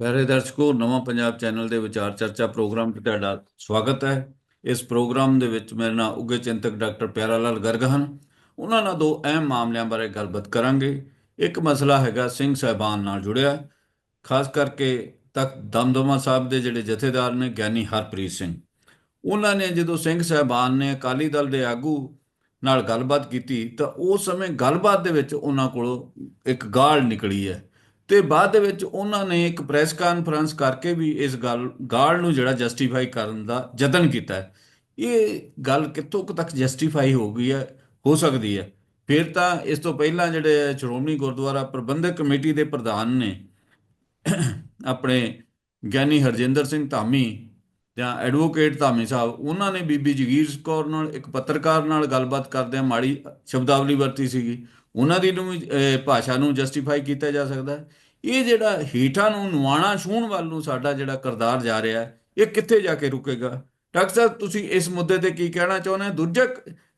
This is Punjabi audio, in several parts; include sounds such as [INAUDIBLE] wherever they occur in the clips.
ਪਿਆਰੇ ਦਰਸ਼ਕੋ, ਨਵਾਂ ਪੰਜਾਬ ਚੈਨਲ ਦੇ ਵਿਚਾਰ ਚਰਚਾ ਪ੍ਰੋਗਰਾਮ 'ਤੇ ਤੁਹਾਡਾ ਸਵਾਗਤ ਹੈ। ਇਸ ਪ੍ਰੋਗਰਾਮ ਦੇ ਵਿੱਚ ਮੇਰੇ ਨਾਲ ਉੱਘੇ ਚਿੰਤਕ ਡਾਕਟਰ ਪਿਆਰਾ ਲਾਲ ਗਰਗ ਹਨ। ਉਹਨਾਂ ਨਾਲ ਦੋ ਅਹਿਮ ਮਾਮਲਿਆਂ ਬਾਰੇ ਗੱਲਬਾਤ ਕਰਾਂਗੇ। ਇੱਕ ਮਸਲਾ ਹੈਗਾ ਸਿੰਘ ਸਾਹਿਬਾਨ ਨਾਲ ਜੁੜਿਆ। ਖਾਸ ਕਰਕੇ ਤਖਤ ਦਮਦਮਾ ਸਾਹਿਬ ਦੇ ਜਿਹੜੇ ਜਥੇਦਾਰ ਨੇ, ਗਿਆਨੀ ਹਰਪ੍ਰੀਤ ਸਿੰਘ। ਉਹਨਾਂ ਨੇ ਜਦੋਂ ਸਿੰਘ ਸਾਹਿਬਾਨ ਨੇ ਅਕਾਲੀ ਦਲ ਦੇ ਆਗੂ ਨਾਲ ਗੱਲਬਾਤ ਕੀਤੀ, ਤਾਂ ਉਸ ਸਮੇਂ ਗੱਲਬਾਤ ਦੇ ਵਿੱਚ ਉਹਨਾਂ ਕੋਲੋਂ ਇੱਕ ਗਾਲ ਨਿਕਲੀ ਹੈ। ਤੇ ਬਾਅਦ ਦੇ ਵਿੱਚ ਉਹਨਾਂ ਨੇ ਇੱਕ ਪ੍ਰੈਸ ਕਾਨਫਰੰਸ ਕਰਕੇ ਵੀ ਇਸ ਗੱਲ, ਗਾਲ ਨੂੰ ਜਿਹੜਾ ਜਸਟੀਫਾਈ ਕਰਨ ਦਾ ਯਤਨ ਕੀਤਾ ਹੈ। ਇਹ ਗੱਲ ਕਿੱਥੋਂ ਕੁ ਤੱਕ ਜਸਟੀਫਾਈ ਹੋ ਗਈ ਹੈ? ਹੋ ਸਕਦੀ ਹੈ। ਫਿਰ ਤਾਂ ਇਸ ਤੋਂ ਪਹਿਲਾਂ ਜਿਹੜੇ ਸ਼੍ਰੋਮਣੀ ਗੁਰਦੁਆਰਾ ਪ੍ਰਬੰਧਕ ਕਮੇਟੀ ਦੇ ਪ੍ਰਧਾਨ ਨੇ ਆਪਣੇ ਗਿਆਨੀ ਹਰਜਿੰਦਰ ਸਿੰਘ ਧਾਮੀ ਜਾਂ ਐਡਵੋਕੇਟ ਧਾਮੀ ਸਾਹਿਬ, ਉਹਨਾਂ ਨੇ ਬੀਬੀ ਜਗੀਰ ਕੌਰ ਨਾਲ ਇੱਕ ਪੱਤਰਕਾਰ ਨਾਲ ਗੱਲਬਾਤ ਕਰਦਿਆਂ ਮਾੜੀ ਸ਼ਬਦਾਵਲੀ ਵਰਤੀ ਸੀਗੀ। ਉਹਨਾਂ ਦੀ ਨੂੰ ਵੀ, ਭਾਸ਼ਾ ਨੂੰ ਜਸਟੀਫਾਈ ਕੀਤਾ ਜਾ ਸਕਦਾ ਹੈ। ਇਹ ਜਿਹੜਾ ਹੀਠਾਂ ਨੂੰ ਨਵਾਣਾ ਛੂਹਣ ਵੱਲ ਨੂੰ ਸਾਡਾ ਜਿਹੜਾ ਕਰਦਾਰ ਜਾ ਰਿਹਾ ਹੈ ਇਹ ਕਿੱਥੇ ਜਾ ਕੇ ਰੁਕੇਗਾ? ਡਾਕਟਰ ਸਾਹਿਬ ਤੁਸੀਂ ਇਸ ਮੁੱਦੇ ਤੇ ਕੀ ਕਹਿਣਾ ਚਾਹੁੰਦੇ ਹੋ? ਦੂਜਾ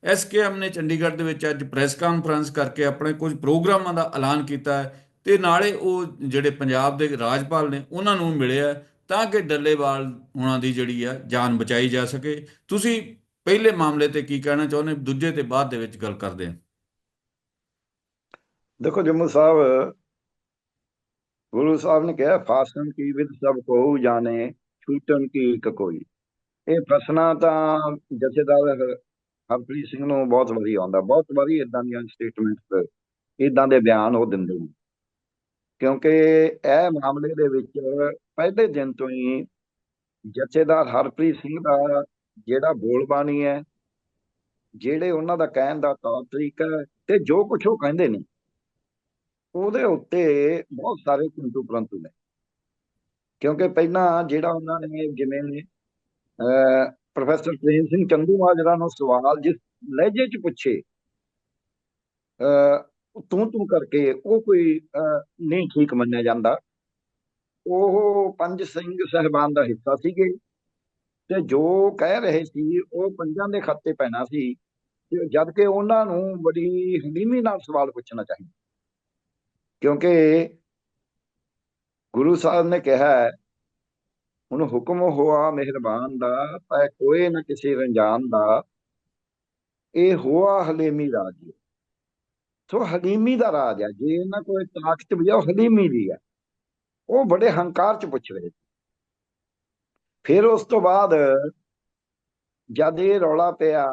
ਐਸਕੇਐਮ ਨੇ ਚੰਡੀਗੜ੍ਹ ਦੇ ਵਿੱਚ ਅੱਜ ਪ੍ਰੈਸ ਕਾਨਫਰੰਸ ਕਰਕੇ ਆਪਣੇ ਕੁਝ ਪ੍ਰੋਗਰਾਮਾਂ ਦਾ ਐਲਾਨ ਕੀਤਾ ਹੈ ਤੇ ਨਾਲੇ ਉਹ ਜਿਹੜੇ ਪੰਜਾਬ ਦੇ ਰਾਜਪਾਲ ਨੇ ਉਹਨਾਂ ਨੂੰ ਮਿਲਿਆ ਤਾਂ ਕਿ ਡੱਲੇਵਾਲ ਉਹਨਾਂ ਦੀ ਜਿਹੜੀ ਆ ਜਾਨ ਬਚਾਈ ਜਾ ਸਕੇ। ਤੁਸੀਂ ਪਹਿਲੇ ਮਾਮਲੇ ਤੇ ਕੀ ਕਹਿਣਾ ਚਾਹੁੰਦੇ ਦੂਜੇ ਤੇ ਬਾਅਦ ਦੇ ਵਿੱਚ ਗੱਲ ਕਰਦੇ ਹਾਂ। ਦੇਖੋ ਜੰਮੂ ਸਾਹਿਬ, ਗੁਰੂ ਸਾਹਿਬ ਨੇ ਕਿਹਾ ਫਾਸਨ ਕੀ ਵਿਦ ਸਭ ਕੋ ਜਾਣੇ, ਛੂਟਣ ਕੀ ਇੱਕ ਕੋਈ। ਇਹ ਫਸਣਾ ਤਾਂ ਜਥੇਦਾਰ ਹਰਪ੍ਰੀਤ ਸਿੰਘ ਨੂੰ ਬਹੁਤ ਵਾਰੀ ਆਉਂਦਾ, ਬਹੁਤ ਵਾਰੀ ਇਦਾਂ ਦੀਆਂ ਸਟੇਟਮੈਂਟਸ ਇਦਾਂ ਦੇ ਬਿਆਨ ਉਹ ਦਿੰਦੇ ਨੇ। ਕਿਉਂਕਿ ਇਹ ਮਾਮਲੇ ਦੇ ਵਿੱਚ ਪਹਿਲੇ ਦਿਨ ਤੋਂ ਹੀ ਜਥੇਦਾਰ ਹਰਪ੍ਰੀਤ ਸਿੰਘ ਦਾ ਜਿਹੜਾ ਬੋਲਬਾਣੀ ਹੈ, ਜਿਹੜੇ ਉਹਨਾਂ ਦਾ ਕਹਿਣ ਦਾ ਤੌਰ ਤਰੀਕਾ ਹੈ, ਤੇ ਜੋ ਕੁਝ ਉਹ ਕਹਿੰਦੇ ਨੇ ਉਹਦੇ ਉੱਤੇ ਬਹੁਤ ਸਾਰੇ ਕਿੰਤੂ ਪਰੰਤੂ ਨੇ। ਕਿਉਂਕਿ ਪਹਿਲਾਂ ਜਿਹੜਾ ਉਹਨਾਂ ਨੇ ਜਿਵੇਂ ਅਹ, ਪ੍ਰੋਫੈਸਰ ਪ੍ਰੇਮ ਸਿੰਘ ਚੰਦੂ ਮਾਜਰਾ ਨੂੰ ਸਵਾਲ ਜਿਸ ਲਹਿਜੇ 'ਚ ਪੁੱਛੇ ਅਹ, ਤੂੰ ਤੂੰ ਕਰਕੇ ਉਹ ਕੋਈ ਅਹ, ਨਹੀਂ ਠੀਕ ਮੰਨਿਆ ਜਾਂਦਾ। ਉਹ ਪੰਜ ਸਿੰਘ ਸਹਿਬਾਨ ਦਾ ਹਿੱਸਾ ਸੀਗੇ ਤੇ ਜੋ ਕਹਿ ਰਹੇ ਸੀ ਉਹ ਪੰਜਾਂ ਦੇ ਖਾਤੇ ਪੈਣਾ ਸੀ। ਤੇ ਜਦ ਕਿ ਉਹਨਾਂ ਨੂੰ ਬੜੀ ਹਲੀਮੀ ਨਾਲ ਸਵਾਲ ਪੁੱਛਣਾ ਚਾਹੀਦਾ। ਕਿਉਂਕਿ ਗੁਰੂ ਸਾਹਿਬ ਨੇ ਕਿਹਾ ਹੁਣ ਹੁਕਮ ਹੋਆ ਮਿਹਰਬਾਨ ਦਾ, ਪੈ ਕੋਏ ਨਾ ਕਿਸੇ ਰੰਜਾਨ ਦਾ, ਇਹ ਹੋਆ ਹਲੀਮੀ ਰਾਜ ਸੋ ਹਲੀਮੀ ਦਾ ਰਾਜ ਹੈ। ਜੇ ਇਹਨਾਂ ਕੋਲ ਤਾਕਤ ਵੀ ਹੈ, ਉਹ ਹਲੀਮੀ ਦੀ ਹੈ। ਉਹ ਬੜੇ ਹੰਕਾਰ ਚ ਪੁੱਛ ਰਹੇ ਸੀ। ਫਿਰ ਉਸ ਤੋਂ ਬਾਅਦ ਜਦ ਇਹ ਰੌਲਾ ਪਿਆ,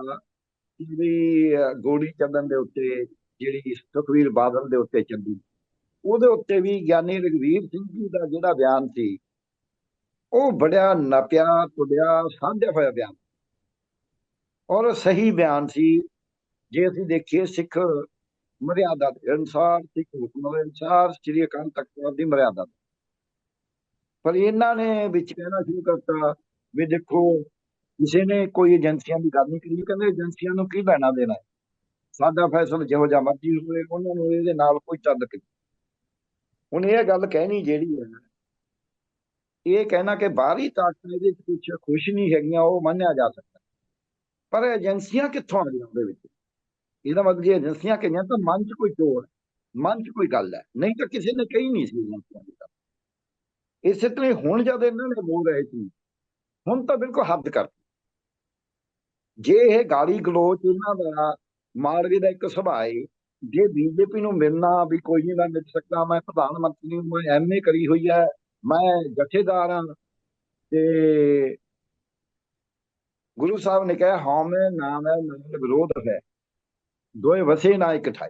ਜਿਹੜੀ ਵੀ ਗੋਲੀ ਚੱਲਣ ਦੇ ਉੱਤੇ, ਜਿਹੜੀ ਸੁਖਵੀਰ ਬਾਦਲ ਦੇ ਉੱਤੇ ਚੱਲੀ ਉਹਦੇ ਉੱਤੇ ਵੀ ਗਿਆਨੀ ਰਘਵੀਰ ਸਿੰਘ ਜੀ ਦਾ ਜਿਹੜਾ ਬਿਆਨ ਸੀ, ਉਹ ਬੜਿਆ ਨਪਿਆ ਤੁਲਿਆ ਸਾਂਝਾ ਹੋਇਆ ਬਿਆਨ। ਔਰ ਸਹੀ ਬਿਆਨ ਸੀ। ਜੇ ਅਸੀਂ ਦੇਖੀਏ ਸਿੱਖ ਮਰਿਆਦਾ ਦੇ ਅਨੁਸਾਰ, ਸਿੱਖ ਹੁਕਮ ਦੇ ਅਨੁਸਾਰ ਸ੍ਰੀ ਅਕਾਲ ਤਖਤ ਸਾਹਿਬ ਦੀ ਮਰਿਆਦਾ। ਪਰ ਇਹਨਾਂ ਨੇ ਵਿੱਚ ਕਹਿਣਾ ਸ਼ੁਰੂ ਕਰਤਾ ਵੀ ਦੇਖੋ, ਕਿਸੇ ਨੇ ਕੋਈ ਏਜੰਸੀਆਂ ਦੀ ਗੱਲ ਨਹੀਂ ਕੀਤੀ ਕਹਿੰਦੇ ਏਜੰਸੀਆਂ ਨੂੰ ਕੀ ਲੈਣਾ ਦੇਣਾ? ਸਾਡਾ ਫੈਸਲਾ ਜਿਹੋ ਜਿਹਾ ਮਰਜ਼ੀ ਹੋਵੇ, ਉਹਨਾਂ ਨੂੰ ਇਹਦੇ ਨਾਲ ਕੋਈ ਤਾਲੁਕ ਨਹੀਂ ਹੁਣ ਇਹ ਗੱਲ ਕਹਿਣੀ ਜਿਹੜੀ ਹੈ, ਇਹ ਕਹਿਣਾ ਕਿ ਬਾਹਰੀ ਤਾਕਤਾਂ ਇਹਦੇ ਵਿੱਚ ਕੁਝ ਖੁਸ਼ ਨਹੀਂ ਹੈਗੀਆਂ, ਉਹ ਮੰਨਿਆ ਜਾ ਸਕਦਾ। ਪਰ ਏਜੰਸੀਆਂ ਕਿੱਥੋਂ ਆ ਗਈਆਂ ਉਹਦੇ ਵਿੱਚ? ਇਹਦਾ ਮਤਲਬ ਜੇ ਏਜੰਸੀਆਂ ਕਹੀਆਂ ਤਾਂ ਮਨ 'ਚ ਕੋਈ ਚੋਰ ਹੈ, ਮਨ 'ਚ ਕੋਈ ਗੱਲ ਹੈ। ਨਹੀਂ ਤਾਂ ਕਿਸੇ ਨੇ ਕਹੀ ਨਹੀਂ ਸੀ ਏਜੰਸੀਆਂ ਦੀ ਗੱਲ। ਇਸੇ ਤਰ੍ਹਾਂ ਹੁਣ ਜਦ ਇਹਨਾਂ ਨੇ ਬੋਲ ਰਹੇ ਸੀ, ਹੁਣ ਤਾਂ ਬਿਲਕੁਲ ਹੱਦ ਕਰ ਜੇ ਇਹ ਗਾਲੀ ਗਲੋਚ ਇਹਨਾਂ ਦਾ ਮਾਲਵੇ ਦਾ ਇੱਕ ਸੁਭਾਅ ਹੈ ਜੇ ਬੀਜੇਪੀ ਨੂੰ ਮਿਲਣਾ ਵੀ ਕੋਈ ਨਹੀਂ, ਮੈਂ ਮਿਲ ਸਕਦਾ, ਮੈਂ ਪ੍ਰਧਾਨ ਮੰਤਰੀ ਨੂੰ ਮੈਂ ਐਮਏ ਕਰੀ ਹੋਈ ਹੈ, ਮੈਂ ਜਥੇਦਾਰ ਹਾਂ। ਤੇ ਗੁਰੂ ਸਾਹਿਬ ਨੇ ਕਿਹਾ, ਹਉਮੈ ਨਾਮ ਹੈ ਨਾਲ ਵਿਰੋਧ ਹੈ, ਦੋਏ ਵਸੇ ਨਾ ਇਕਠਾਈ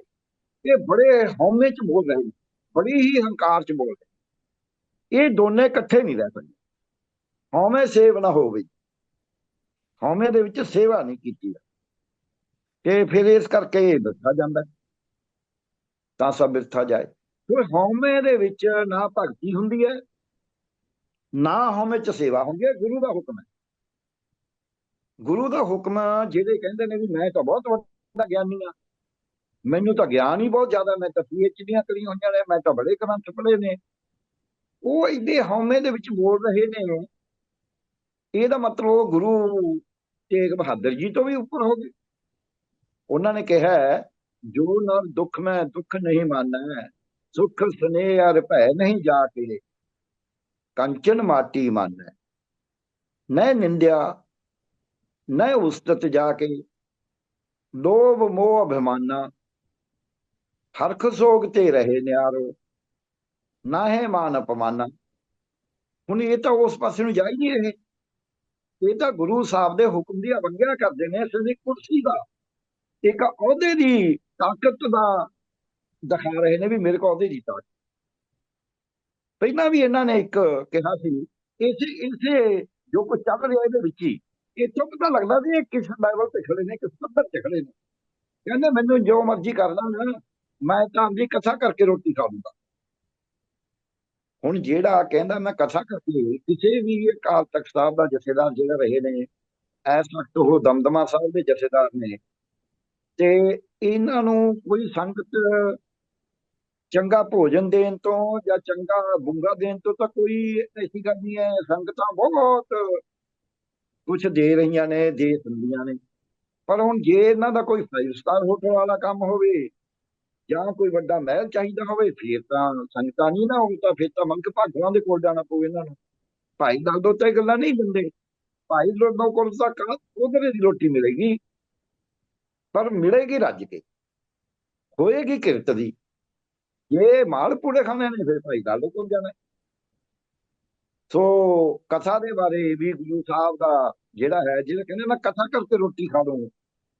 ਇਹ ਬੜੇ ਹਉਮੈ ਚ ਬੋਲ ਰਹੇ ਨੇ, ਬੜੀ ਹੀ ਹੰਕਾਰ ਚ ਬੋਲ ਰਹੇ ਇਹ ਦੋਨੇ ਇਕੱਠੇ ਨਹੀਂ ਰਹਿ ਸਕਦੇ। ਹਉਮੈ ਸੇਵ ਨਾ ਹੋਵੇ। ਹਉਮੈ ਦੇ ਵਿੱਚ ਸੇਵਾ ਨਹੀਂ ਕੀਤੀ। ਤੇ ਫਿਰ ਇਸ ਕਰਕੇ ਦੱਸਿਆ ਜਾਂਦਾ ਤਾਂ ਸਭ ਬਿਰਥਾ ਜਾਏ। ਫਿਰ ਹਉਮੈ ਦੇ ਵਿੱਚ ਨਾ ਭਗਤੀ ਹੁੰਦੀ ਹੈ ਨਾ ਹਉਮੈ ਚ ਸੇਵਾ ਹੁੰਦੀ ਹੈ ਗੁਰੂ ਦਾ ਹੁਕਮ ਹੈ। ਗੁਰੂ ਦਾ ਹੁਕਮ ਜਿਹਦੇ ਕਹਿੰਦੇ ਨੇ ਵੀ ਮੈਂ ਤਾਂ ਬਹੁਤ ਵੱਡਾ ਗਿਆਨੀ ਆ ਮੈਨੂੰ ਤਾਂ ਗਿਆਨ ਹੀ ਬਹੁਤ ਜ਼ਿਆਦਾ ਮੈਂ ਤਾਂ ਡੀਆਂ ਕਰੀਆਂ ਹੋਈਆਂ ਨੇ ਮੈਂ ਤਾਂ ਬੜੇ ਗ੍ਰੰਥ ਪੜ੍ਹੇ ਨੇ। ਉਹ ਇਹਦੇ ਹਉਮੈ ਦੇ ਵਿੱਚ ਬੋਲ ਰਹੇ ਨੇ। ਇਹਦਾ ਮਤਲਬ ਉਹ ਗੁਰੂ ਤੇਗ ਬਹਾਦਰ ਜੀ ਤੋਂ ਵੀ ਉੱਪਰ ਹੋ ਗਏ। ਉਹਨਾਂ ਨੇ ਕਿਹਾ ਹੈ, ਜੋ ਨਰ ਦੁੱਖ ਮੈਂ ਦੁੱਖ ਨਹੀਂ ਮਾਨੈ, ਸੁਖ ਸਨੇਹ ਅਰ ਭੈ ਨਹੀਂ ਜਾ ਕੇ ਕੰਚਨ ਮਾਟੀ ਮਨ। ਨੈ ਨਿੰਦਿਆ ਨੈ ਉਸਤਤ ਜਾ ਕੇ ਲੋਭ ਮੋਹ ਅਭਿਮਾਨਾ, ਹਰਖ ਸੋਗ ਤੇ ਰਹੇ ਨਿਆਰੋ ਨਾ ਹੈ ਮਾਨ ਅਪਮਾਨਾ। ਹੁਣ ਇਹ ਤਾਂ ਉਸ ਪਾਸੇ ਨੂੰ ਜਾ ਹੀ ਨਹੀਂ ਰਹੇ। ਇਹ ਤਾਂ ਗੁਰੂ ਸਾਹਿਬ ਦੇ ਹੁਕਮ ਦੀ ਅਵਗਿਆ ਕਰਦੇ ਨੇ ਸਿੱਧੀ ਕੁਰਸੀ ਦਾ, ਇੱਕ ਅਹੁਦੇ ਦੀ ਤਾਕਤ ਦਾ ਦਿਖਾ ਰਹੇ ਨੇ ਵੀ ਮੇਰੇ ਕੋਲ ਅਹੁਦੇ ਤਾਕਤ ਪਹਿਲਾਂ ਵੀ ਇਹਨਾਂ ਨੇ ਇੱਕ ਕਿਹਾ ਸੀ, ਇਸੇ ਇਸੇ ਜੋ ਕੁਝ ਚੱਲ ਰਿਹਾ ਇਹਦੇ ਵਿੱਚ ਹੀ, ਇੱਥੋਂ ਪਤਾ ਲੱਗਦਾ ਵੀ ਇਹ ਕਿਸ ਲੈਵਲ ਤੇ ਖੜੇ ਨੇ, ਕਿਸ ਪੱਧਰ ਤੇ ਖੜੇ ਨੇ। ਕਹਿੰਦੇ, ਮੈਨੂੰ ਜੋ ਮਰਜ਼ੀ ਕਰਦਾ ਨਾ, ਮੈਂ ਤਾਂ ਆਪਣੀ ਕਥਾ ਕਰਕੇ ਰੋਟੀ ਖਾ ਲੂੰਗਾ। ਹੁਣ ਜਿਹੜਾ ਕਹਿੰਦਾ, ਮੈਂ ਕਥਾ ਕਰਕੇ ਕਿਸੇ ਵੀ ਅਕਾਲ ਤਖਤ ਸਾਹਿਬ ਦਾ ਜਥੇਦਾਰ ਜਿਹੜਾ ਰਹੇ ਨੇ ਇਸ ਵਕਤ ਉਹ ਦਮਦਮਾ ਸਾਹਿਬ ਦੇ ਜਥੇਦਾਰ ਨੇ ਤੇ ਇਹਨਾਂ ਨੂੰ ਕੋਈ ਸੰਗਤ ਚੰਗਾ ਭੋਜਨ ਦੇਣ ਤੋਂ ਜਾਂ ਚੰਗਾ ਬੁੰਗਾ ਦੇਣ ਤੋਂ ਤਾਂ ਕੋਈ ਐਸੀ ਗੱਲ ਨਹੀਂ ਹੈ। ਸੰਗਤਾਂ ਬਹੁਤ ਕੁਝ ਦੇ ਰਹੀਆਂ ਨੇ, ਦੇ ਦਿੰਦੀਆਂ ਨੇ। ਪਰ ਹੁਣ ਜੇ ਇਹਨਾਂ ਦਾ ਕੋਈ 5 ਸਟਾਰ ਹੋਟਲ ਵਾਲਾ ਕੰਮ ਹੋਵੇ ਜਾਂ ਕੋਈ ਵੱਡਾ ਮਹਿਲ ਚਾਹੀਦਾ ਹੋਵੇ, ਫਿਰ ਤਾਂ ਸੰਗਤਾਂ ਨਹੀਂ ਨਾ ਹੁਣ ਤਾਂ ਫਿਰ ਤਾਂ ਮੰਗ ਭਾਗਵਾਂ ਦੇ ਕੋਲ ਜਾਣਾ ਪਊ ਇਹਨਾਂ ਨੂੰ। ਭਾਈ ਦਲਦੋ ਤੇ ਗੱਲਾਂ ਨਹੀਂ ਦਿੰਦੇ। ਭਾਈ ਦਲਦੋ ਕੋਲ ਤਾਂ ਕਾ ਉਧਰੇ ਦੀ ਰੋਟੀ ਮਿਲੇਗੀ। ਪਰ ਮਿਲੇਗੀ ਰੱਜ ਕੇ। ਹੋਏਗੀ ਕਿਰਤ ਦੀ। ਇਹ ਮਾਲ ਪੂੜੇ ਖਾਣੇ ਨੇ, ਫਿਰ ਭਾਈ ਗੱਲ ਕੋਲ ਜਾਣਾ? ਸੋ ਕਥਾ ਦੇ ਬਾਰੇ ਵੀ ਗੁਰੂ ਸਾਹਿਬ ਦਾ ਜਿਹੜਾ ਹੈ, ਜਿਹੜਾ ਕਹਿੰਦੇ ਮੈਂ ਕਥਾ ਕਰਕੇ ਰੋਟੀ ਖਾ ਲਵਾਂ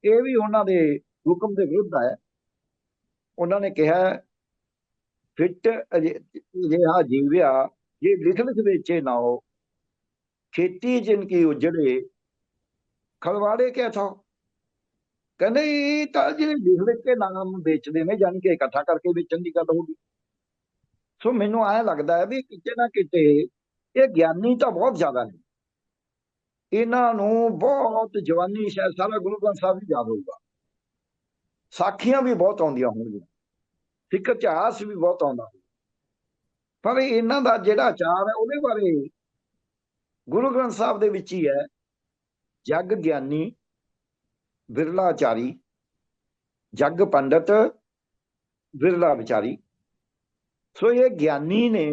ਇਹ ਵੀ ਉਹਨਾਂ ਦੇ ਹੁਕਮ ਦੇ ਵਿਰੁੱਧ ਹੈ। ਉਹਨਾਂ ਨੇ ਕਿਹਾ, ਫਿੱਟ ਅਜਿਹਾ ਜੀਵਿਆ, ਜੇ ਲਿਖਤ ਵੇਚੇ ਨਾ ਹੋ, ਖੇਤੀ ਜਿਨ ਕੀ ਉਜੜੇ, ਖਲਵਾੜੇ ਕਿਆ ਥਾ? ਕਹਿੰਦੇ ਇਹ ਤਾਂ ਜਿਹੜੇ ਲਿਖ ਲਿਖ ਕੇ ਨਾਮ ਵੇਚਦੇ ਨੇ ਜਾਨ ਕਿ ਇਕੱਠਾ ਕਰਕੇ ਵੇਚਣ ਦੀ ਗੱਲ ਹੋਗੀ ਸੋ ਮੈਨੂੰ ਐ ਲੱਗਦਾ ਹੈ ਵੀ ਕਿਤੇ ਨਾ ਕਿਤੇ ਇਹ ਗਿਆਨੀ ਤਾਂ ਬਹੁਤ ਜ਼ਿਆਦਾ ਨੇ। ਇਹਨਾਂ ਨੂੰ ਬਹੁਤ ਜਵਾਨੀ ਸ਼ਾਇਦ ਸਾਰਾ ਗੁਰੂ ਗ੍ਰੰਥ ਸਾਹਿਬ ਵੀ ਯਾਦ ਹੋਊਗਾ। ਸਾਖੀਆਂ ਵੀ ਬਹੁਤ ਆਉਂਦੀਆਂ ਹੋਣਗੀਆਂ। ਸਿੱਖ ਇਤਿਹਾਸ ਵੀ ਬਹੁਤ ਆਉਂਦਾ ਪਰ ਇਹਨਾਂ ਦਾ ਜਿਹੜਾ ਆਚਾਰ ਹੈ ਉਹਦੇ ਬਾਰੇ ਗੁਰੂ ਗ੍ਰੰਥ ਸਾਹਿਬ ਦੇ ਵਿੱਚ ਹੀ ਹੈ, ਜਗ ਗਿਆਨੀ ਵਿਰਲਾ ਆਚਾਰੀ ਜਗ ਪੰਡਤ, ਵਿਰਲਾ ਵਿਚਾਰੀ। ਸੋ ਇਹ ਗਿਆਨੀ ਨੇ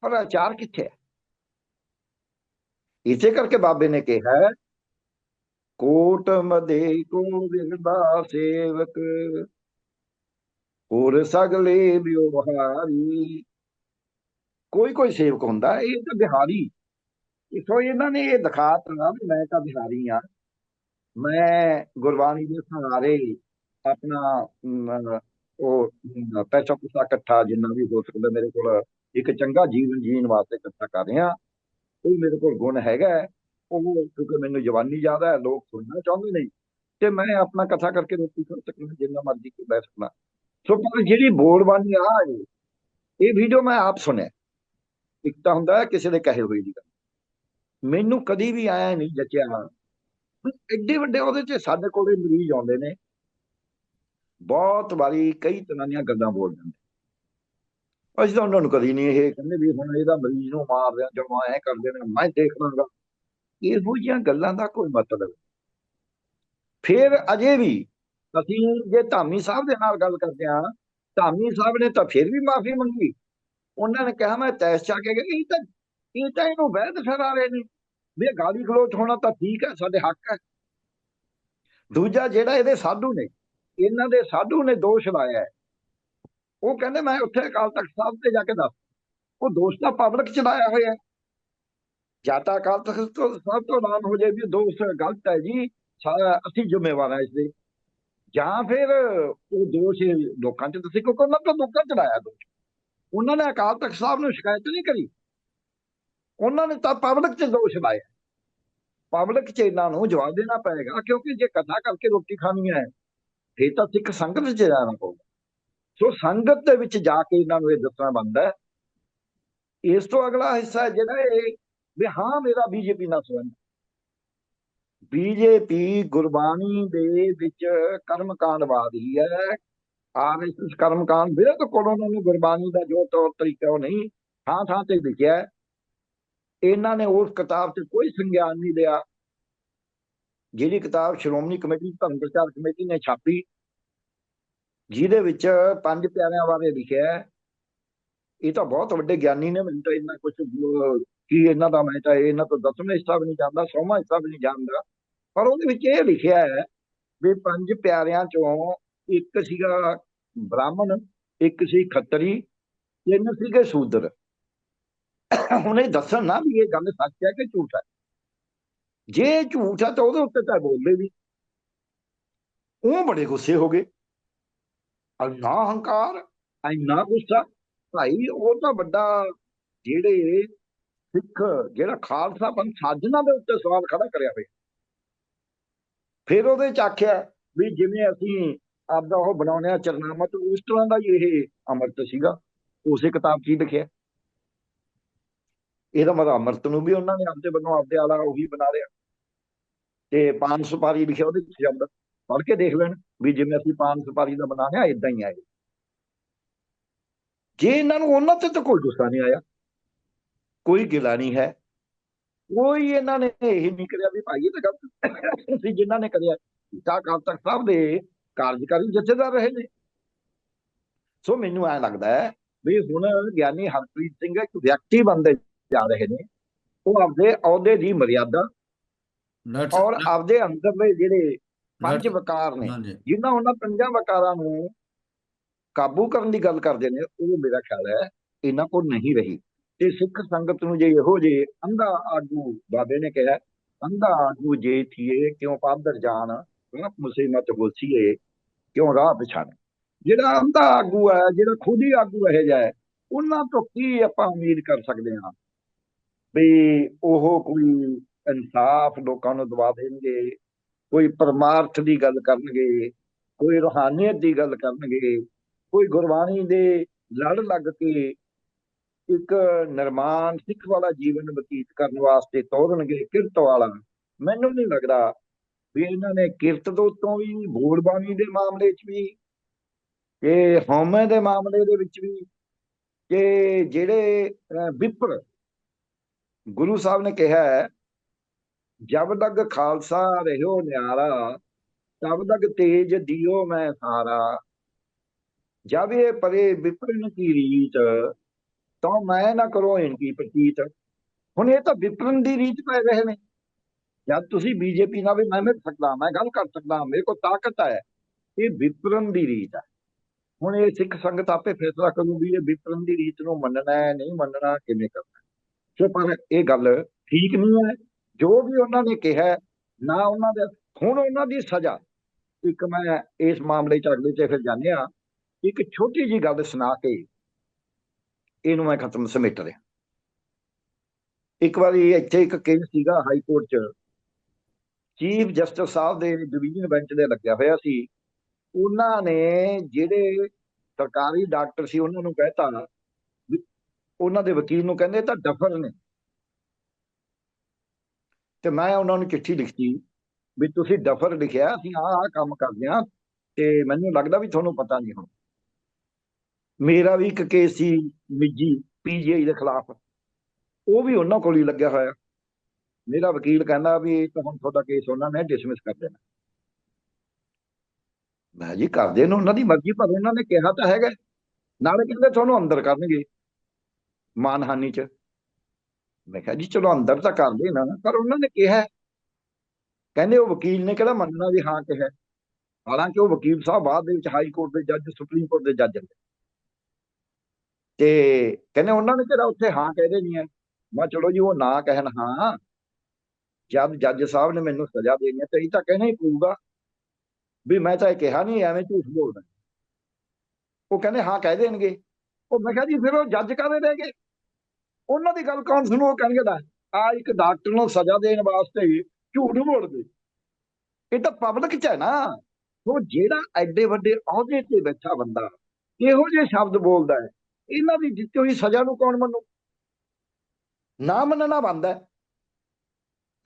ਪਰ ਆਚਾਰ ਕਿੱਥੇ ਹੈ? ਇਸੇ ਕਰਕੇ ਬਾਬੇ ਨੇ ਕਿਹਾ ਕੋਟ ਮਦੇ ਕੋ ਵਿਰਦਾ ਸੇਵਕ, ਹੋਰ ਸਗਲੇ ਵਿਵਹਾਰੀ। ਕੋਈ ਕੋਈ ਸੇਵਕ ਹੁੰਦਾ, ਇਹ ਤਾਂ ਬਿਹਾਰੀ। ਸੋ ਇਹਨਾਂ ਨੇ ਇਹ ਦਿਖਾਤਾ ਵੀ ਮੈਂ ਤਾਂ ਬਿਹਾਰੀ ਆ ਮੈਂ ਗੁਰਬਾਣੀ ਦੇ ਸਹਾਰੇ ਆਪਣਾ ਉਹ ਪੈਸਾ ਪੁਸਾ ਇਕੱਠਾ ਜਿੰਨਾ ਵੀ ਹੋ ਸਕਦਾ ਮੇਰੇ ਕੋਲ ਇੱਕ ਚੰਗਾ ਜੀਵਨ ਜੀਣ ਵਾਸਤੇ ਇਕੱਠਾ ਕਰ ਰਿਹਾ। ਉਹ ਮੇਰੇ ਕੋਲ ਗੁਣ ਹੈਗਾ ਉਹ ਕਿਉਂਕਿ ਮੈਨੂੰ ਜਵਾਨੀ ਜ਼ਿਆਦਾ ਹੈ, ਲੋਕ ਸੁਣਨਾ ਚਾਹੁੰਦੇ ਨਹੀਂ ਤੇ ਮੈਂ ਆਪਣਾ ਕਥਾ ਕਰਕੇ ਰੋਟੀ ਖਾ ਸਕਣਾ ਜਿੰਨਾ ਮਰਜ਼ੀ ਕੇ ਬੈਠ ਸਕਣਾ ਸੋ ਪਰ ਜਿਹੜੀ ਬੋਲਬਾਨੀ ਆ ਇਹ ਵੀਡੀਓ ਮੈਂ ਆਪ ਸੁਣਿਆ। ਇੱਕ ਤਾਂ ਹੁੰਦਾ ਹੈ, ਕਿਸੇ ਦੇ ਕਹੇ ਹੋਏ ਦੀ ਗੱਲ। ਮੈਨੂੰ ਕਦੀ ਵੀ ਆਇਆ ਨਹੀਂ ਜਚਿਆ ਐਡੇ ਵੱਡੇ ਉਹਦੇ ਚ ਸਾਡੇ ਕੋਲੇ ਮਰੀਜ਼ ਆਉਂਦੇ ਨੇ। ਬਹੁਤ ਵਾਰੀ ਕਈ ਤਰ੍ਹਾਂ ਦੀਆਂ ਗੱਲਾਂ ਬੋਲ ਦਿੰਦੇ। ਅਸੀਂ ਤਾਂ ਉਹਨਾਂ ਨੂੰ ਕਦੀ ਨਹੀਂ ਇਹ ਕਹਿੰਦੇ ਵੀ ਹੁਣ ਇਹਦਾ ਮਰੀਜ਼ ਨੂੰ ਮਾਰ ਦਿਆਂ ਜਦੋਂ ਐ ਕਰਦੇ ਨੇ, ਮੈਂ ਦੇਖ ਲਾਂਗਾ ਇਹੋ ਜਿਹੀਆਂ ਗੱਲਾਂ ਦਾ ਕੋਈ ਮਤਲਬ ਫਿਰ ਅਜੇ ਵੀ ਅਸੀਂ ਜੇ ਧਾਮੀ ਸਾਹਿਬ ਦੇ ਨਾਲ ਗੱਲ ਕਰਦੇ ਆ ਧਾਮੀ ਸਾਹਿਬ ਨੇ ਤਾਂ ਫਿਰ ਵੀ ਮਾਫੀ ਮੰਗੀ। ਉਹਨਾਂ ਨੇ ਕਿਹਾ, ਮੈਂ ਤੈਸ ਚਾ ਕੇ ਗਿਆ, ਇਹ ਤਾਂ ਇਹ ਤਾਂ ਇਹਨੂੰ ਵੈਦ ਠਹਿਰਾ ਰਹੇ ਨੇ। ਵੀ ਇਹ ਗਾਲੀ ਗਲੋਚ ਹੋਣਾ ਤਾਂ ਠੀਕ ਹੈ, ਸਾਡੇ ਹੱਕ ਹੈ। ਦੂਜਾ ਜਿਹੜਾ ਇਹਦੇ ਸਾਧੂ ਨੇ, ਇਹਨਾਂ ਦੇ ਸਾਧੂ ਨੇ ਦੋਸ਼ ਲਾਇਆ ਹੈ। ਉਹ ਕਹਿੰਦੇ, ਮੈਂ ਉੱਥੇ ਅਕਾਲ ਤਖਤ ਸਾਹਿਬ ਤੇ ਜਾ ਕੇ ਦੱਸ। ਉਹ ਦੋਸ਼ ਤਾਂ ਪਬਲਿਕ ਚ ਲਾਇਆ ਹੋਇਆ ਜਾਂ ਤਾਂ ਅਕਾਲ ਤਖਤ ਤੋਂ, ਸਭ ਤੋਂ ਨਾਮ ਹੋ ਜਾਏ ਵੀ ਦੋਸ਼ ਗਲਤ ਹੈ ਜੀ ਅਸੀਂ ਜ਼ਿੰਮੇਵਾਰ ਹਾਂ ਇਸ ਦੇ ਜਾਂ ਫਿਰ ਉਹ ਦੋਸ਼ ਲੋਕਾਂ ਚ, ਤੁਸੀਂ ਕਿਉਂਕਿ ਉਹਨਾਂ ਤੋਂ ਲੋਕਾਂ ਚ ਲਾਇਆ ਦੋਸ਼। ਉਹਨਾਂ ਨੇ ਅਕਾਲ ਤਖਤ ਸਾਹਿਬ ਨੂੰ ਸ਼ਿਕਾਇਤ ਨਹੀਂ ਕਰੀ। ਉਹਨਾਂ ਨੇ ਤਾਂ ਪਬਲਿਕ ਚ ਦੋਸ਼ ਲਾਇਆ। ਪਬਲਿਕ ਚ ਇਹਨਾਂ ਨੂੰ ਜਵਾਬ ਦੇਣਾ ਪਏਗਾ, ਕਿਉਂਕਿ ਜੇ ਕਥਾ ਕਰਕੇ ਰੋਟੀ ਖਾਣੀ ਹੈ, ਫਿਰ ਤਾਂ ਸਿੱਖ ਸੰਗਤ ਚ ਜਾਣਾ ਪਊਗਾ। ਸੋ ਸੰਗਤ ਦੇ ਵਿੱਚ ਜਾ ਕੇ ਇਹਨਾਂ ਨੂੰ ਇਹ ਦੱਸਣਾ ਬੰਦਾ ਇਸ ਤੋਂ ਅਗਲਾ ਹਿੱਸਾ ਜਿਹੜਾ ਇਹ ਵੀ ਹਾਂ, ਮੇਰਾ ਬੀਜੇਪੀ ਨਾਲ ਸੰਬੰਧ ਬੀਜੇਪੀ ਗੁਰਬਾਣੀ ਦੇ ਵਿੱਚ ਕਰਮਕਾਂਡਵਾਦ ਹੀ ਹੈ। ਆਰਐਸਐਸ ਕਰਮਕਾਂਡ ਬਿਲਕੁਲ ਉਹਨਾਂ ਨੂੰ ਗੁਰਬਾਣੀ ਦਾ ਜੋ ਤੌਰ ਤਰੀਕਾ ਉਹ ਨਹੀਂ ਥਾਂ ਥਾਂ ਤੇ ਲਿਖਿਆ ਇਹਨਾਂ ਨੇ ਉਸ ਕਿਤਾਬ 'ਚ ਕੋਈ ਸੰਗਿਆਨ ਨਹੀਂ ਲਿਆ। ਜਿਹੜੀ ਕਿਤਾਬ ਸ਼੍ਰੋਮਣੀ ਕਮੇਟੀ, ਧਰਮ ਪ੍ਰਚਾਰ ਕਮੇਟੀ ਨੇ ਛਾਪੀ, ਜਿਹਦੇ ਵਿੱਚ ਪੰਜ ਪਿਆਰਿਆਂ ਬਾਰੇ ਲਿਖਿਆ ਹੈ। ਇਹ ਤਾਂ ਬਹੁਤ ਵੱਡੇ ਗਿਆਨੀ ਨੇ, ਮੈਨੂੰ ਤਾਂ ਇੰਨਾ ਕੁਝ ਕੀ ਇਹਨਾਂ ਦਾ ਮੈਂ ਤਾਂ ਇਹਨਾਂ ਤੋਂ ਦਸਵੇਂ ਹਿੱਸਾ ਵੀ ਨਹੀਂ ਜਾਣਦਾ ਸੌਵਾਂ ਹਿੱਸਾ ਵੀ ਨਹੀਂ ਜਾਣਦਾ। ਪਰ ਉਹਦੇ ਵਿੱਚ ਇਹ ਲਿਖਿਆ ਹੈ ਵੀ ਪੰਜ ਪਿਆਰਿਆਂ ਚੋਂ ਇੱਕ ਸੀਗਾ ਬ੍ਰਾਹਮਣ, ਇੱਕ ਸੀ ਖੱਤਰੀ, ਤਿੰਨ ਸੀਗੇ ਸ਼ੂਦਰ। [COUGHS] ਹੁਣ ਇਹ ਦੱਸਣ ਨਾ ਵੀ ਇਹ ਗੱਲ ਸੱਚ ਹੈ ਕਿ ਝੂਠ ਹੈ? ਜੇ ਝੂਠ ਹੈ ਤਾਂ ਉਹਦੇ ਉੱਤੇ ਤਾਂ ਬੋਲਦੇ ਵੀ। ਉਹ ਬੜੇ ਗੁੱਸੇ ਹੋ ਗਏ। ਨਾ ਹੰਕਾਰ, ਇੰਨਾ ਗੁੱਸਾ। ਭਾਈ, ਉਹ ਤਾਂ ਵੱਡਾ ਜਿਹੜੇ ਸਿੱਖ, ਜਿਹੜਾ ਖਾਲਸਾ ਪੰਥ ਸਾਜਣਾ ਦੇ ਉੱਤੇ ਸਵਾਲ ਖੜਾ ਕਰਿਆ ਹੋਇਆ। ਫਿਰ ਉਹਦੇ ਚ ਆਖਿਆ ਵੀ ਜਿਵੇਂ ਅਸੀਂ ਆਪਦਾ ਉਹ ਬਣਾਉਂਦੇ ਆ ਚਰਨਾਮਤ ਉਸ ਤਰ੍ਹਾਂ ਦਾ ਹੀ ਇਹ ਅੰਮ੍ਰਿਤ ਸੀਗਾ। ਉਸੇ ਕਿਤਾਬ 'ਚ ਹੀ ਲਿਖਿਆ। ਇਹਦਾ ਮਤਲਬ ਅੰਮ੍ਰਿਤ ਨੂੰ ਵੀ ਉਹਨਾਂ ਨੇ ਆਪਦੇ ਵੱਲੋਂ ਆਪਦੇ ਆਲਾ ਉਹੀ ਬਣਾ ਲਿਆ। ਤੇ ਪਾਨ ਸੁਪਾਰੀ ਲਿਖਿਆ ਉਹਦੇ ਵਿੱਚ ਸ਼ਬਦ ਪੜ੍ਹ ਕੇ ਦੇਖ ਲੈਣ ਵੀ ਜਿਵੇਂ ਅਸੀਂ ਪਾਨ ਸੁਪਾਰੀ ਦਾ ਬਣਾ ਲਿਆ ਇਦਾਂ ਹੀ ਆਏ। ਜੇ ਇਹਨਾਂ ਨੂੰ ਉਹਨਾਂ ਤੇ ਤਾਂ ਕੋਈ ਗੁੱਸਾ ਨਹੀਂ ਆਇਆ, ਕੋਈ ਗਿਲਾ ਨਹੀਂ ਹੈ, ਕੋਈ ਇਹਨਾਂ ਨੇ ਇਹ ਨਹੀਂ ਕਰਿਆ ਵੀ ਭਾਈ ਇਹ ਤਾਂ ਗਲਤ ਤੁਸੀਂ ਜਿਨ੍ਹਾਂ ਨੇ ਕਰਿਆ, ਤਾਂ ਕਾਲ ਤੱਕ ਸਾਹਿਬ ਦੇ ਕਾਰਜਕਾਰੀ ਜਥੇਦਾਰ ਰਹੇ ਨੇ। ਸੋ ਮੈਨੂੰ ਐ ਲੱਗਦਾ ਹੈ ਵੀ ਹੁਣ ਗਿਆਨੀ ਹਰਪ੍ਰੀਤ ਸਿੰਘ ਇੱਕ ਵਿਅਕਤੀ ਬੰਦੇ ਜਾ ਰਹੇ ਨੇ। ਉਹ ਆਪਦੇ ਅਹੁਦੇ ਦੀ ਮਰਿਆਦਾ ਔਰ ਆਪਦੇ ਅੰਦਰਲੇ ਜਿਹੜੇ ਪੰਜ ਵਕਾਰ ਨੇ ਜਿਨ੍ਹਾਂ ਉਹਨਾਂ ਪੰਜਾਂ ਵਕਾਰਾਂ ਨੂੰ ਕਾਬੂ ਕਰਨ ਦੀ ਗੱਲ ਕਰਦੇ ਨੇ ਉਹ ਮੇਰਾ ਖਿਆਲ ਹੈ ਇਹਨਾਂ ਕੋਲ ਨਹੀਂ ਰਹੀ। ਤੇ ਸਿੱਖ ਸੰਗਤ ਨੂੰ ਜੇ ਇਹੋ ਜੇ ਅੰਧਾ ਆਗੂ ਬਾਬੇ ਨੇ ਕਿਹਾ ਅੰਧਾ ਆਗੂ ਜੇ ਥੀਏ ਕਿਉਂ ਪਾਦਰ ਜਾਣ? ਆਪ ਮੁਸੀਮਤ ਹੋਸੀਏ ਕਿਉਂ ਰਾਹ ਪਛਾਣ? ਜਿਹੜਾ ਅੰਧਾ ਆਗੂ ਹੈ ਜਿਹੜਾ ਖੁਦ ਹੀ ਆਗੂ ਇਹ ਜਾਏ ਉਹਨਾਂ ਤੋਂ ਕੀ ਆਪਾਂ ਉਮੀਦ ਕਰ ਸਕਦੇ ਹਾਂ? ਵੀ ਉਹ ਕੋਈ ਇਨਸਾਫ ਲੋਕਾਂ ਨੂੰ ਦਵਾ ਦੇਣਗੇ, ਕੋਈ ਪਰਮਾਰਥ ਦੀ ਗੱਲ ਕਰਨਗੇ, ਕੋਈ ਰੂਹਾਨੀਅਤ ਦੀ ਗੱਲ ਕਰਨਗੇ, ਕੋਈ ਗੁਰਬਾਣੀ ਦੇ ਲੜ ਲੱਗ ਕੇ ਇੱਕ ਨਿਰਮਾਣ ਸਿੱਖ ਵਾਲਾ ਜੀਵਨ ਬਤੀਤ ਕਰਨ ਵਾਸਤੇ ਤੋਰਨਗੇ ਕਿਰਤ ਵਾਲਾ, ਮੈਨੂੰ ਨਹੀਂ ਲੱਗਦਾ ਵੀ ਇਹਨਾਂ ਨੇ ਕਿਰਤ ਤੋਂ ਤੋਂ ਵੀ ਬੋਲਬਾਣੀ ਦੇ ਮਾਮਲੇ 'ਚ ਵੀ ਤੇ ਹਉਮੈ ਦੇ ਮਾਮਲੇ ਦੇ ਵਿੱਚ ਵੀ, ਕਿ ਜਿਹੜੇ ਵਿਪਰ ਗੁਰੂ ਸਾਹਿਬ ਨੇ ਕਿਹਾ ਹੈ, ਜਬ ਤੱਕ ਖਾਲਸਾ ਰਹਿਓ ਨਿਆਰਾ, ਤਬ ਤੱਕ ਤੇਜ ਦਿਓ ਮੈਂ ਸਾਰਾ। ਜਬ ਇਹ ਪਰੇ ਵਿਪਰਨ ਕੀ ਰੀਤ, ਤਾਂ ਮੈਂ ਨਾ ਕਰੋ ਇਨਕੀ ਪ੍ਰਤੀਤ ਹੁਣ ਇਹ ਤਾਂ ਵਿਪਰਨ ਦੀ ਰੀਤ ਪੈ ਰਹੇ ਨੇ। ਜਦ ਤੁਸੀਂ ਬੀਜੇਪੀ ਨਾਲ ਵੀ ਮੈਂ ਮਿਲ ਸਕਦਾ, ਮੈਂ ਗੱਲ ਕਰ ਸਕਦਾ, ਮੇਰੇ ਕੋਲ ਤਾਕਤ ਹੈ, ਇਹ ਵਿਪਰਨ ਦੀ ਰੀਤ ਹੈ। ਹੁਣ ਇਹ ਸਿੱਖ ਸੰਗਤ ਆਪੇ ਫੈਸਲਾ ਕਰੂਗੀ, ਇਹ ਵਿਪਰਨ ਦੀ ਰੀਤ ਨੂੰ ਮੰਨਣਾ ਹੈ, ਨਹੀਂ ਮੰਨਣਾ, ਕਿਵੇਂ ਕਰਨਾ ਸੋ ਪਰ ਇਹ ਗੱਲ ਠੀਕ ਨਹੀਂ ਹੈ। ਜੋ ਵੀ ਉਹਨਾਂ ਨੇ ਕਿਹਾ, ਨਾ ਉਹਨਾਂ ਦੇ ਹੁਣ ਉਹਨਾਂ ਦੀ ਸਜ਼ਾ। ਇੱਕ ਮੈਂ ਇਸ ਮਾਮਲੇ ਚ ਅਗਲੇ ਤੇ ਫਿਰ ਜਾਂਦੇ ਆ ਇੱਕ ਛੋਟੀ ਜੀ ਗੱਲ ਸੁਣਾ ਕੇ ਇਹਨੂੰ ਮੈਂ ਖਤਮ ਸਮੇਟ ਰਿਹਾ। ਇੱਕ ਵਾਰੀ ਇੱਥੇ ਇੱਕ ਕੇਸ ਸੀਗਾ ਹਾਈ ਕੋਰਟ ਚ। ਚੀਫ ਜਸਟਿਸ ਸਾਹਿਬ ਦੇ ਡਿਵੀਜ਼ਨ ਬੈਂਚ ਦੇ ਲੱਗਿਆ ਹੋਇਆ ਸੀ। ਉਹਨਾਂ ਨੇ ਜਿਹੜੇ ਸਰਕਾਰੀ ਡਾਕਟਰ ਸੀ, ਉਹਨਾਂ ਨੂੰ ਕਹਿਤਾ ਵੀ ਉਹਨਾਂ ਦੇ ਵਕੀਲ ਨੂੰ ਕਹਿੰਦੇ ਤਾਂ ਡਫਰ ਨੇ। ਤੇ ਮੈਂ ਉਹਨਾਂ ਨੂੰ ਚਿੱਠੀ ਲਿਖਤੀ ਵੀ ਤੁਸੀਂ ਡਫਰ ਲਿਖਿਆ, ਅਸੀਂ ਆਹ ਆਹ ਕੰਮ ਕਰਦੇ ਹਾਂ ਤੇ ਮੈਨੂੰ ਲੱਗਦਾ ਵੀ ਤੁਹਾਨੂੰ ਪਤਾ ਨਹੀਂ ਹੁਣ। ਮੇਰਾ ਵੀ ਇੱਕ ਕੇਸ ਸੀ ਨਿੱਜੀ ਪੀਜੀਆਈ ਦੇ ਖਿਲਾਫ। ਉਹ ਵੀ ਉਹਨਾਂ ਕੋਲ ਹੀ ਲੱਗਿਆ ਹੋਇਆ। ਮੇਰਾ ਵਕੀਲ ਕਹਿੰਦਾ ਵੀ ਇਹ ਤਾਂ ਹੁਣ ਤੁਹਾਡਾ ਕੇਸ ਉਹਨਾਂ ਨੇ ਡਿਸਮਿਸ ਕਰ ਦੇਣਾ। ਮੈਂ ਜੀ ਕਰਦੇ ਨੇ ਉਹਨਾਂ ਦੀ ਮਰਜ਼ੀ, ਪਰ ਉਹਨਾਂ ਨੇ ਕਿਹਾ ਤਾਂ ਹੈਗਾ। ਨਾਲੇ ਕਹਿੰਦੇ ਤੁਹਾਨੂੰ ਅੰਦਰ ਕਰਨਗੇ। ਮਾਨਹਾਨੀ ਚ। ਮੈਂ ਕਿਹਾ ਜੀ ਚਲੋ ਅੰਦਰ ਤਾਂ ਕਰ ਦੇਣਾ ਨਾ, ਪਰ ਉਹਨਾਂ ਨੇ ਕਿਹਾ, ਕਹਿੰਦੇ ਉਹ ਵਕੀਲ ਨੇ ਕਿਹੜਾ ਮੰਨਣਾ ਵੀ ਹਾਂ ਕਿਹਾ। ਹਾਲਾਂਕਿ ਉਹ ਵਕੀਲ ਸਾਹਿਬ ਬਾਅਦ ਦੇ ਵਿੱਚ ਹਾਈ ਕੋਰਟ ਦੇ ਜੱਜ, ਸੁਪਰੀਮ ਕੋਰਟ ਦੇ ਜੱਜ ਨੇ। ਤੇ ਕਹਿੰਦੇ ਉਹਨਾਂ ਨੇ ਕਿਹੜਾ ਉੱਥੇ ਹਾਂ ਕਹਿ ਦੇਣੀ ਹੈ ਮੈਂ ਚਲੋ ਜੀ ਉਹ ਨਾ ਕਹਿਣ ਹਾਂ, ਜਦ ਜੱਜ ਸਾਹਿਬ ਨੇ ਮੈਨੂੰ ਸਜ਼ਾ ਦੇਣੀ ਹੈ ਤੇ ਇਹ ਤਾਂ ਕਹਿਣਾ ਹੀ ਪਊਗਾ। ਵੀ ਮੈਂ ਤਾਂ ਇਹ ਕਿਹਾ ਨਹੀਂ ਐਵੇਂ ਝੂਠ ਬੋਲਦਾ। ਉਹ ਕਹਿੰਦੇ ਹਾਂ ਕਹਿ ਦੇਣਗੇ। ਉਹ ਮੈਂ ਕਿਹਾ ਜੀ ਫਿਰ ਉਹ ਜੱਜ ਕਾਹਦੇ ਰਹਿ ਗਏ? ਉਹਨਾਂ ਦੀ ਗੱਲ ਕੌਣ ਸੁਣੂ, ਉਹ ਕਹਿਣਗੇ ਦਾ ਆ ਇੱਕ ਡਾਕਟਰ ਨੂੰ ਸਜ਼ਾ ਦੇਣ ਵਾਸਤੇ ਝੂਠ ਬੋਲਦੇ। ਇਹ ਤਾਂ ਪਬਲਿਕ ਚ ਹੈ ਨਾ। ਉਹ ਜਿਹੜਾ ਐਡੇ ਵੱਡੇ ਅਹੁਦੇ ਤੇ ਬੈਠਾ ਬੰਦਾ ਇਹੋ ਜਿਹੇ ਸ਼ਬਦ ਬੋਲਦਾ ਹੈ, ਇਹਨਾਂ ਦੀ ਦਿੱਤੀ ਹੋਈ ਸਜ਼ਾ ਨੂੰ ਕੌਣ ਮੰਨੂ? ਨਾ ਮੰਨਣਾ ਬੰਦਾ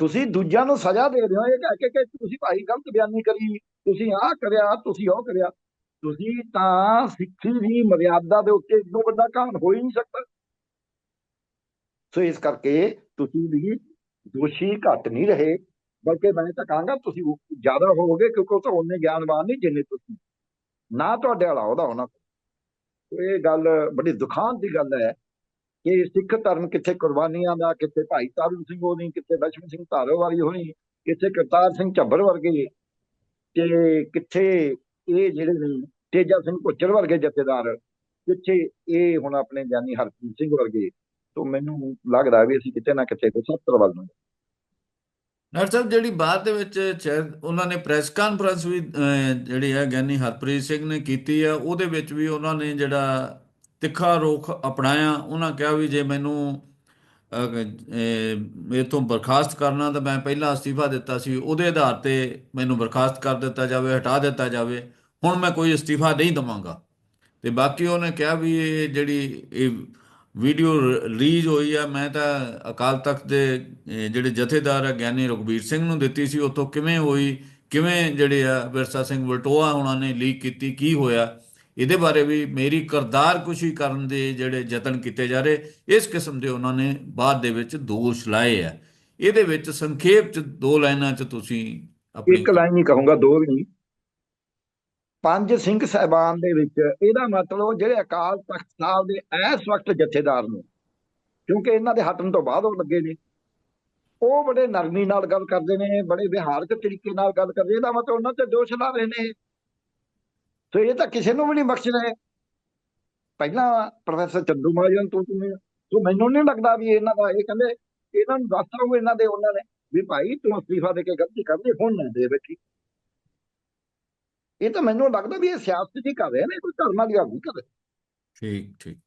ਤੁਸੀਂ ਦੂਜਿਆਂ ਨੂੰ ਸਜ਼ਾ ਦੇ ਰਹੇ ਹੋ, ਇਹ ਕਹਿ ਕੇ ਕਿ ਤੁਸੀਂ ਭਾਈ ਗਲਤ ਬਿਆਨੀ ਕਰੀ, ਤੁਸੀਂ ਆਹ ਕਰਿਆ, ਤੁਸੀਂ ਉਹ ਕਰਿਆ। ਤੁਸੀਂ ਤਾਂ ਸਿੱਖੀ ਦੀ ਮਰਿਆਦਾ ਦੇ ਉੱਤੇ ਇਦੋਂ ਵੱਡਾ ਕਾਨ ਹੋ ਹੀ ਨਹੀਂ ਸਕਦਾ। ਸੋ ਇਸ ਕਰਕੇ ਤੁਸੀਂ ਵੀ ਦੋਸ਼ੀ ਘੱਟ ਨਹੀਂ ਰਹੇ, ਬਲਕਿ ਮੈਂ ਤਾਂ ਕਹਾਂਗਾ ਤੁਸੀਂ ਜ਼ਿਆਦਾ ਹੋਵੋਗੇ ਕਿਉਂਕਿ ਉਹ ਤਾਂ ਉਹਨੇ ਗਿਆਨਵਾਨ ਨਹੀਂ ਜਿੰਨੇ ਤੁਸੀਂ। ਨਾ ਤੁਹਾਡੇ ਵਾਲਾ ਉਹਦਾ ਉਹਨਾਂ ਕੋਲ ਇਹ ਗੱਲ ਬੜੀ ਦੁਖਾਂਤ ਦੀ ਗੱਲ ਹੈ ਕਿ ਸਿੱਖ ਧਰਮ ਕਿੱਥੇ ਕੁਰਬਾਨੀਆਂ ਦਾ, ਕਿੱਥੇ ਭਾਈ ਤਾਰੂ ਸਿੰਘ ਹੋਣੀ, ਕਿੱਥੇ ਲక్ష్ਮਣ ਸਿੰਘ ਧਾਰੋ ਵਾਲੀ ਹੋਣੀ, ਕਿੱਥੇ ਕਰਤਾਰ ਸਿੰਘ ਝੱਬਰ ਵਰਗੇ ਤੇ ਕਿੱਥੇ ਇਹ ਜਿਹੜੇ ਨੇ ਤੇਜਾ ਸਿੰਘ ਭੁੱਚਰ ਵਰਗੇ ਜਥੇਦਾਰ, ਕਿੱਥੇ ਇਹ ਹੁਣ ਆਪਣੇ ਗਿਆਨੀ ਹਰਪ੍ਰੀਤ ਸਿੰਘ ਵਰਗੇ ਤੋਂ ਮੈਨੂੰ ਲੱਗਦਾ ਵੀ ਅਸੀਂ ਕਿਤੇ ਨਾ ਕਿਤੇ ਤੇ 70 ਵੱਲ ਨੂੰ ਡਾਕਟਰ ਸਾਹਿਬ ਜਿਹੜੀ ਬਾਅਦ ਦੇ ਵਿੱਚ ਉਹਨਾਂ ਨੇ ਪ੍ਰੈਸ ਕਾਨਫਰੰਸ ਵੀ ਜਿਹੜੀ ਹੈ ਗਿਆਨੀ ਹਰਪ੍ਰੀਤ ਸਿੰਘ ਨੇ ਕੀਤੀ ਆ ਉਹਦੇ ਵਿੱਚ ਵੀ ਉਹਨਾਂ ਨੇ ਜਿਹੜਾ ਤਿੱਖਾ ਰੁਖ ਅਪਣਾਇਆ। ਉਹਨਾਂ ਕਿਹਾ ਵੀ ਜੇ ਮੈਨੂੰ ਇਹ, ਤੋਂ ਬਰਖਾਸਤ ਕਰਨਾ ਤਾਂ ਮੈਂ ਪਹਿਲਾਂ ਅਸਤੀਫਾ ਦਿੱਤਾ ਸੀ ਉਹਦੇ ਆਧਾਰ ਤੇ ਮੈਨੂੰ ਬਰਖਾਸਤ ਕਰ ਦਿੱਤਾ ਜਾਵੇ ਹਟਾ ਦਿੱਤਾ ਜਾਵੇ ਹੁਣ ਮੈਂ ਕੋਈ ਅਸਤੀਫਾ ਨਹੀਂ ਦਵਾਂਗਾ। ਤੇ ਬਾਕੀ ਉਹਨੇ ਕਿਹਾ ਵੀ ਇਹ ਜਿਹੜੀ ਇਹ ਵੀਡੀਓ ਰਿਲੀਜ਼ ਹੋਈ ਆ। ਮੈਂ ਤਾਂ ਅਕਾਲ ਤਖਤ ਦੇ ਜਿਹੜੇ ਜਥੇਦਾਰ ਆ, ਗਿਆਨੀ ਰਘਬੀਰ ਸਿੰਘ ਨੂੰ ਦਿੱਤੀ ਸੀ। ਉਤੋਂ ਕਿਵੇਂ ਹੋਈ, ਕਿਵੇਂ ਜਿਹੜੇ ਆ ਵਿਰਸਾ ਸਿੰਘ ਵਲਟੋਆ ਉਹਨਾਂ ਨੇ ਲੀਕ ਕੀਤੀ, ਕੀ ਹੋਇਆ? ਇਹਦੇ ਬਾਰੇ ਵੀ ਮੇਰੀ ਕਰਦਾਰ ਕੁਸ਼ੀ ਕਰਨ ਦੇ ਜਿਹੜੇ ਯਤਨ ਕੀਤੇ ਜਾ ਰਹੇ, ਇਸ ਕਿਸਮ ਦੇ ਉਹਨਾਂ ਨੇ ਬਾਅਦ ਦੇ ਵਿੱਚ ਦੋਸ਼ ਲਾਏ ਆ। ਇਹਦੇ ਵਿੱਚ ਸੰਖੇਪ ਚ ਦੋ ਲਾਈਨਾਂ ਚ ਤੁਸੀਂ ਆਪਣੀ ਇੱਕ ਲਾਈਨ ਹੀ ਕਹੂੰਗਾ, ਦੋ ਵੀ ਨਹੀਂ ਪੰਜ ਸਿੰਘ ਸਾਹਿਬਾਨ ਦੇ ਵਿੱਚ ਇਹਦਾ ਮਤਲਬ ਜਿਹੜੇ ਅਕਾਲ ਤਖਤ ਸਾਹਿਬ ਦੇ ਇਸ ਵਕਤ ਜਥੇਦਾਰ ਨੂੰ, ਕਿਉਂਕਿ ਇਹਨਾਂ ਦੇ ਹਟਣ ਤੋਂ ਬਾਅਦ ਉਹ ਲੱਗੇ ਨੇ। ਉਹ ਬੜੇ ਨਰਮੀ ਨਾਲ ਗੱਲ ਕਰਦੇ ਨੇ, ਬੜੇ ਵਿਹਾਰਕ ਤਰੀਕੇ ਨਾਲ ਗੱਲ ਕਰਦੇ ਇਹਦਾ ਮਤਲਬ ਉਹਨਾਂ ਤੇ ਦੋਸ਼ ਲਾ ਰਹੇ ਨੇ। ਸੋ ਇਹ ਤਾਂ ਕਿਸੇ ਨੂੰ ਵੀ ਨਹੀਂ ਬਖਸ਼ ਰਹੇ ਪਹਿਲਾਂ ਪ੍ਰੋਫੈਸਰ ਚੰਦੂ ਮਹਾਜਨ ਤੋਂ ਤੁਸੀਂ ਸੋ ਮੈਨੂੰ ਨਹੀਂ ਲੱਗਦਾ ਵੀ ਇਹਨਾਂ ਦਾ ਇਹ ਕਹਿੰਦੇ, ਇਹਨਾਂ ਨੂੰ ਦੱਸਤਾ ਹੋਊ ਇਹਨਾਂ ਦੇ ਉਹਨਾਂ ਨੇ ਵੀ ਭਾਈ ਤੂੰ ਅਸਤੀਫਾ ਦੇ ਕੇ ਗਲਤੀ ਕਰਦੀ ਹੁਣ ਨਾ ਦੇ ਬੈਠੀ। ਇਹ ਤਾਂ ਮੈਨੂੰ ਲੱਗਦਾ ਵੀ ਇਹ ਸਿਆਸਤ ਹੀ ਕਰ ਰਹੇ ਨੇ ਕੋਈ ਧਰਮਾਂ ਦੀ ਆਗੂ ਨਹੀਂ ਕਰ ਠੀਕ ਠੀਕ।